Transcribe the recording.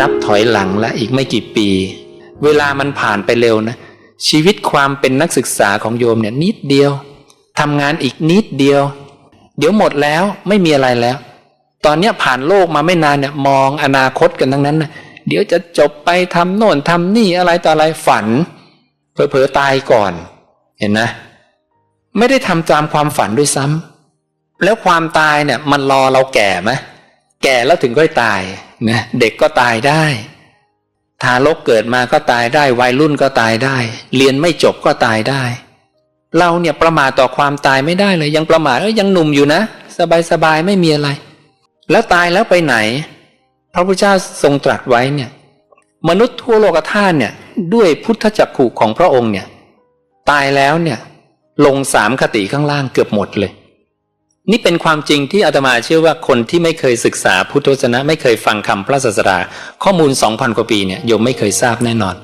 นับถอยหลังและอีกไม่กี่ปี เวลามันผ่านไปเร็วนะ ชีวิตความเป็นนักศึกษาของโยมเนี่ยนิดเดียวทำงานอีกนิดเดียว เดี๋ยวหมดแล้วไม่มีอะไรแล้ว ตอนนี้ผ่านโลกมาไม่นานเนี่ยมองอนาคตกันทั้งนั้นนะเดี๋ยวจะจบไปทำโน่นทำนี่อะไรต่ออะไรฝันเผลอๆตายก่อน เห็นนะ ไม่ได้ทำตามความฝันด้วยซ้ำแล้วความตายเนี่ยมันรอเราแก่ไหม แก่แล้วถึงค่อยตายนะเด็กก็ตายได้ ทารกเกิดมาก็ตายได้ วัยรุ่นก็ตายได้ เรียนไม่จบก็ตายได้ เราเนี่ยประมาทต่อความตายไม่ได้เลย ยังประมาทเอ้ยยังหนุ่มอยู่นะ สบายๆไม่มีอะไร แล้วตายแล้วไปไหน พระพุทธเจ้าทรงตรัสไว้เนี่ย มนุษย์ทั่วโลกธาตุเนี่ย ด้วยพุทธจักขุของพระองค์เนี่ย ตายแล้วเนี่ย ลงสามคติข้างล่างเกือบหมดเลย นี่เป็นความจริงที่อาตมาเชื่อว่าคนที่ไม่เคยศึกษาพุทธศาสนาไม่เคยฟังคำพระศาสดาข้อมูลสองพันกว่าปีเนี่ยโยมไม่เคยทราบแน่นอน